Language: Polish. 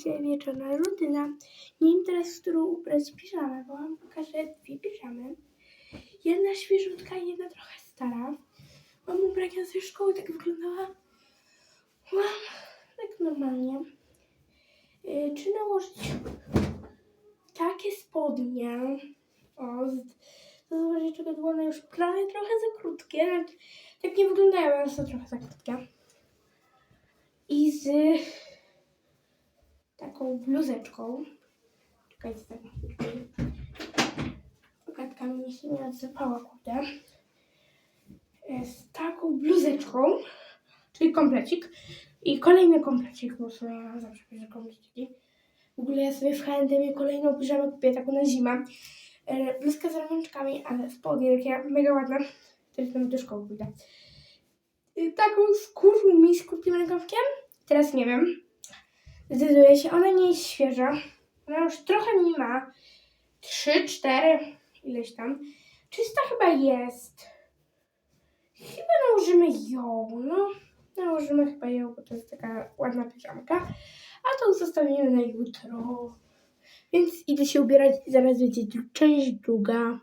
dzisiaj wieczorna rutyna. Nie wiem teraz, którą ubrać piżamę, bo wam pokażę dwie piżamy. Jedna świeżutka, jedna trochę stara. Mam ubrania ze szkoły, tak wyglądała. Mam tak normalnie. Yy, czy nałożyć takie spodnie? O, z- to zobaczyć, czego to one już prawie trochę za krótkie. Tak, tak nie wyglądają, ale są trochę za krótkie. I z taką bluzeczką. Czekajcie, tak. Ogadka mi się nie odsypała, kurde. E, Z taką bluzeczką, czyli komplecik. I kolejny komplecik, bo sobie ja zawsze bierze kompleciki. W ogóle ja sobie w H&M kolejną piżamę kupię, taką na zimę. E, Bluzka z ramionczkami, ale spodnie takie mega ładne. Teraz tam do szkoły pójdę. I taką skórą mi z krótkim rękawkiem. Teraz nie wiem. Zdecyduję się, ona nie jest świeża. Ona już trochę mi ma. Trzy, cztery, ileś tam. Czysta chyba jest. Chyba nałożymy ją, no. Nałożymy chyba ją, bo to jest taka ładna piżamka. A tą zostawimy na jutro. Więc idę się ubierać i zaraz będzie część druga.